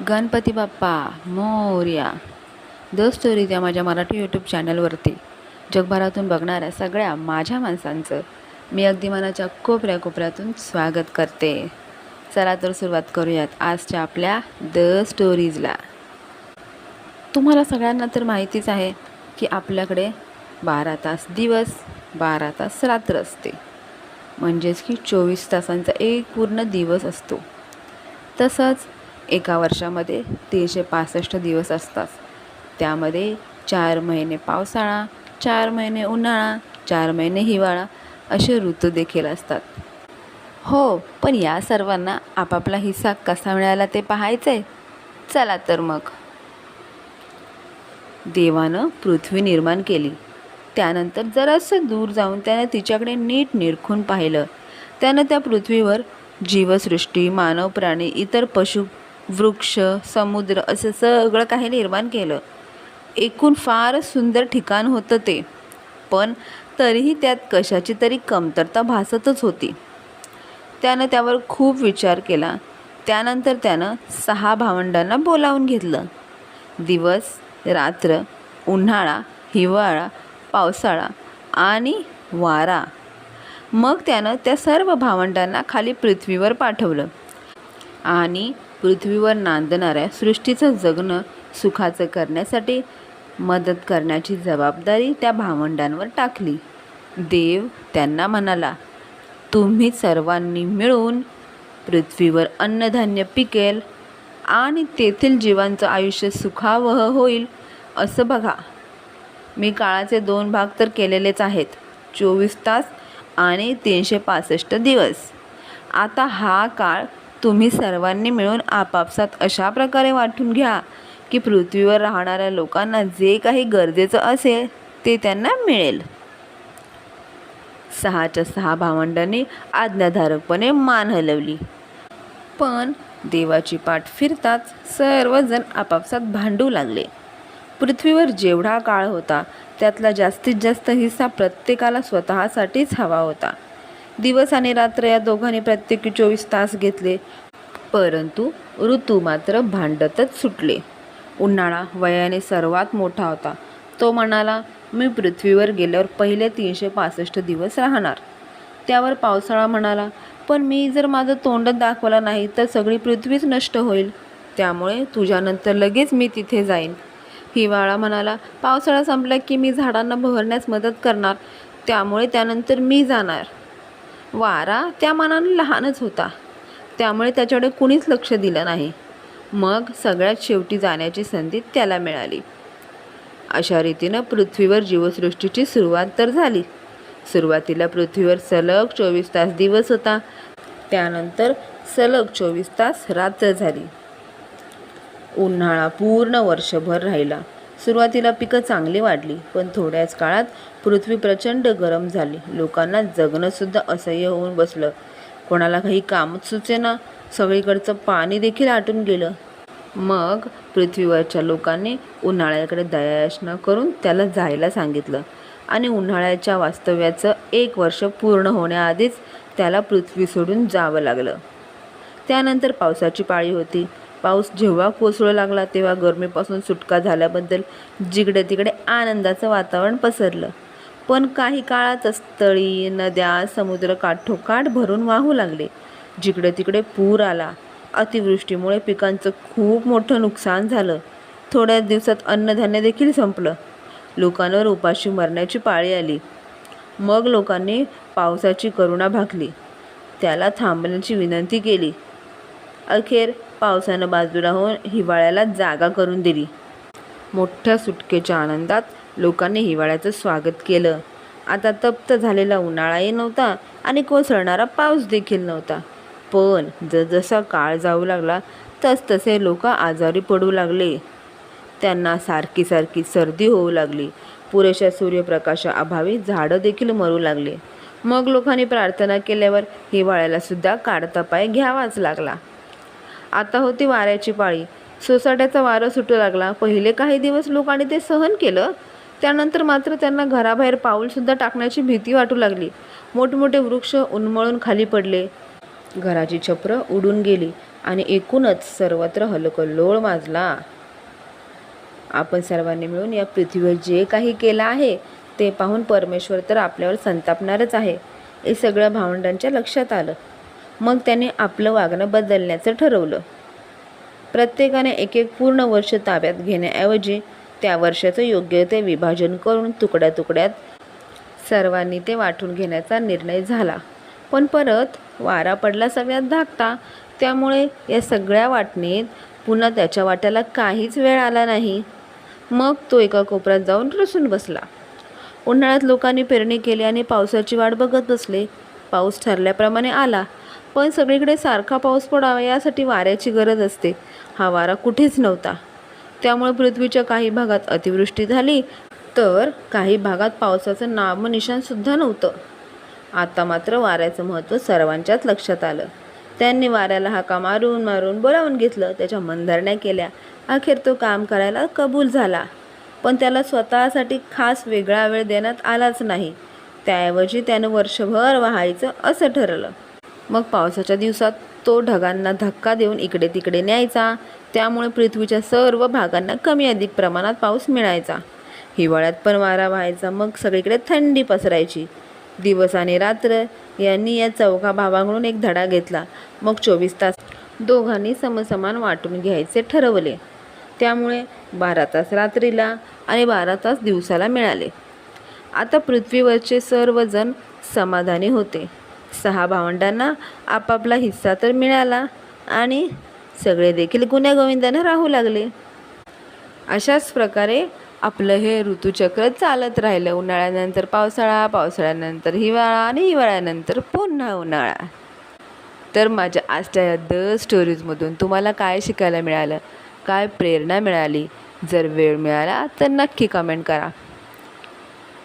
Ganpati Bappa Morya. The stories या माझ्या Marathi YouTube चॅनलवरती जगभरातून बघणाऱ्या सगळ्या माझ्या माणसांचं मी अगदी मनाच्या कोपऱ्या कोपऱ्यातून स्वागत करते. चला तर सुरुवात करूयात आजच्या आपल्या द स्टोरीजला तुम्हाला सगळ्यांना तर माहितीच आहे की आपल्याकडे बारा तास दिवस बारा तास रात्र असते. म्हणजेच की चोवीस तासांचा एक पूर्ण दिवस असतो. तसंच एका वर्षामध्ये तीनशे पासष्ट दिवस असतात. त्यामध्ये चार महिने पावसाळा चार महिने उन्हाळा चार महिने हिवाळा असे ऋतू देखील असतात. हो पण या सर्वांना आपापला हिस्सा कसा मिळाला ते पाहायचं आहे चला तर मग. देवानं पृथ्वी निर्माण केली. त्यानंतर जरासं दूर जाऊन त्यानं तिच्याकडे नीट निरखून पाहिलं. त्यानं त्या पृथ्वीवर जीवसृष्टी मानव प्राणी इतर पशु वृक्ष समुद्र असं सगळं काही निर्माण केलं. एकूण फार सुंदर ठिकाण होतं ते. पण तरीही त्यात कशाची तरी कमतरता भासतच होती. त्यानं त्यावर खूप विचार केला. त्यानंतर त्यानं सहा भावंडांना बोलावून घेतलं. दिवस रात्र उन्हाळा हिवाळा पावसाळा आणि वारा. मग त्यानं त्या सर्व भावंडांना खाली पृथ्वीवर पाठवलं. आणि पृथ्वीवर नांदणाऱ्या सृष्टीचं जगणं सुखाचं करण्यासाठी मदत करण्याची जबाबदारी त्या भावंडांवर टाकली. देव त्यांना म्हणाला तुम्ही सर्वांनी मिळून पृथ्वीवर अन्नधान्य पिकेल आणि तेथील जीवांचं आयुष्य सुखावह होईल असं बघा. मी काळाचे दोन भाग तर केलेलेच आहेत चोवीस तास आणि तीनशे पासष्ट दिवस. आता हा काळ तुम्ही सर्वांनी मिळून आपापसात अशा प्रकारे वाटून घ्या की पृथ्वीवर राहणाऱ्या लोकांना जे काही गरजेचं असेल ते त्यांना मिळेल. सहाच्या सहा भावंडांनी आज्ञाधारकपणे मान हलवली. पण देवाची पाठ फिरताच सर्वजण आपापसात भांडू लागले. पृथ्वीवर जेवढा काळ होता त्यातला जास्तीत जास्त हिस्सा प्रत्येकाला स्वतःसाठीच हवा होता. दिवस आणि रात्र या दोघांनी प्रत्येकी चोवीस तास घेतले परंतु ऋतू मात्र भांडतच सुटले. उन्हाळा वयाने सर्वात मोठा होता. तो म्हणाला मी पृथ्वीवर गेल्यावर पहिले तीनशे पासष्ट दिवस राहणार. त्यावर पावसाळा म्हणाला पण मी जर माझं तोंडच दाखवलं नाही तर सगळी पृथ्वीच नष्ट होईल. त्यामुळे तुझ्यानंतर लगेच मी तिथे जाईन. हिवाळा म्हणाला पावसाळा संपला की मी झाडांना बहरण्यास मदत करणार. त्यामुळे त्यानंतर मी जाणार. वारा त्या मानानं लहानच होता. त्यामुळे त्याच्याकडे कुणीच लक्ष दिलं नाही. मग सगळ्यात शेवटी जाण्याची संधी त्याला मिळाली. अशा रीतीनं पृथ्वीवर जीवसृष्टीची सुरुवात तर झाली. सुरुवातीला पृथ्वीवर सलग चोवीस तास दिवस होता. त्यानंतर सलग चोवीस तास रात्र झाली. उन्हाळा पूर्ण वर्षभर राहिला. सुरुवातीला पिकं चांगली वाढली पण थोड्याच काळात पृथ्वी प्रचंड गरम झाली. लोकांना जगणंसुद्धा असह्य होऊन बसलं. कोणाला काही कामच सुचेना. सगळीकडचं पाणी देखील आटून गेलं. मग पृथ्वीवरच्या लोकांनी उन्हाळ्याकडे दयायाचना करून त्याला जायला सांगितलं. आणि उन्हाळ्याच्या वास्तव्याचं एक वर्ष पूर्ण होण्याआधीच त्याला पृथ्वी सोडून जावं लागलं. त्यानंतर पावसाची पाळी होती. पाऊस जेव्हा कोसळू लागला तेव्हा गरमीपासून सुटका झाल्याबद्दल जिकडे तिकडे आनंदाचं वातावरण पसरलं. पण काही काळातच तळी नद्या समुद्र काठोकाठ भरून वाहू लागले. जिकडे तिकडे पूर आला अतिवृष्टीमुळे पिकांचं खूप मोठं नुकसान झालं. थोड्या दिवसात अन्नधान्य देखील संपलं. लोकांवर उपाशी मरण्याची पाळी आली. मग लोकांनी पावसाची करुणा भागली. त्याला थांबण्याची विनंती केली. अखेर पावसानं बाजूला होऊन हिवाळ्याला जागा करून दिली. मोठ्या सुटकेच्या आनंदात लोकांनी हिवाळ्याचं स्वागत केलं. आता तप्त झालेला उन्हाळाही नव्हता आणि कोसळणारा पाऊस देखील नव्हता. पण जसजसा काळ जाऊ लागला तसतसे लोक आजारी पडू लागले. त्यांना सारखी सारखी सर्दी होऊ लागली. पुरेशा सूर्यप्रकाशाअभावी झाडं देखील मरू लागले. मग लोकांनी प्रार्थना केल्यावर हिवाळ्याला सुद्धा काढता पाय घ्यावाच लागला. आता होती वाऱ्याची पाळी. सोसाट्याचा वारं सुटू लागला. पहिले काही दिवस लोकांनी ते सहन केलं. त्यानंतर मात्र त्यांना घराबाहेर पाऊलसुद्धा टाकण्याची भीती वाटू लागली. मोठमोठे वृक्ष उन्मळून खाली पडले. घराची छपरं उडून गेली आणि एकूणच सर्वत्र हलकल्लोळ माजला. आपण सर्वांनी मिळून या पृथ्वीवर जे काही केलं आहे ते पाहून परमेश्वर तर आपल्यावर संतापणारच आहे. हे सगळं भावंडांच्या लक्षात आलं. मग त्याने आपलं वागणं बदलण्याचं ठरवलं. प्रत्येकाने एक एक पूर्ण वर्ष ताब्यात घेण्याऐवजी त्या वर्षाचं योग्य ते विभाजन करून तुकड्या तुकड्यात सर्वांनी ते वाटून घेण्याचा निर्णय झाला. पण परत वारा पडला सगळ्यात धाकटा. त्यामुळे या सगळ्या वाटणीत पुन्हा त्याच्या वाट्याला काहीच वेळ आला नाही. मग तो एका कोपऱ्यात जाऊन रसून बसला. उन्हाळ्यात लोकांनी पेरणी केली आणि पावसाची वाट बघत बसले. पाऊस ठरल्याप्रमाणे आला. पण सगळीकडे सारखा पाऊस पडावा यासाठी वाऱ्याची गरज असते. हा वारा कुठेच नव्हता. त्यामुळे पृथ्वीच्या काही भागात अतिवृष्टी झाली तर काही भागात पावसाचं नामनिशाणसुद्धा नव्हतं. आता मात्र वाऱ्याचं महत्त्व सर्वांच्याच लक्षात आलं. त्यांनी वाऱ्याला हाका मारून मारून बोलावून घेतलं त्याच्या मनधरण्या केल्या. अखेर तो काम करायला कबूल झाला. पण त्याला स्वतःसाठी खास वेगळा वेळ देण्यात आलाच नाही. त्याऐवजी त्यानं वर्षभर व्हायचं असं ठरलं. मग पावसाच्या दिवसात तो ढगांना धक्का देऊन इकडे तिकडे न्यायचा. त्यामुळे पृथ्वीच्या सर्व भागांना कमी अधिक प्रमाणात पाऊस मिळायचा. हिवाळ्यात पण वारा व्हायचा मग सगळीकडे थंडी पसरायची. दिवस आणि रात्र यांनी या चौघा भावांकडून एक धडा घेतला. मग चोवीस तास दोघांनी समसमान वाटून घ्यायचे ठरवले. त्यामुळे बारा तास रात्रीला आणि बारा तास दिवसाला मिळाले. आता पृथ्वीवरचे सर्वजण समाधानी होते. सहा भावंडांना आपापला हिस्सा तर मिळाला आणि सगळे देखील गुण्यागोविंदानं राहू लागले. अशाच प्रकारे आपलं हे ऋतुचक्र चालत राहिलं. उन्हाळ्यानंतर पावसाळा पावसाळ्यानंतर हिवाळा आणि हिवाळ्यानंतर पुन्हा उन्हाळा. तर माझ्या आजच्या या द स्टोरीजमधून तुम्हाला काय शिकायला मिळालं? काय प्रेरणा मिळाली? जर वेळ मिळाला तर नक्की कमेंट करा.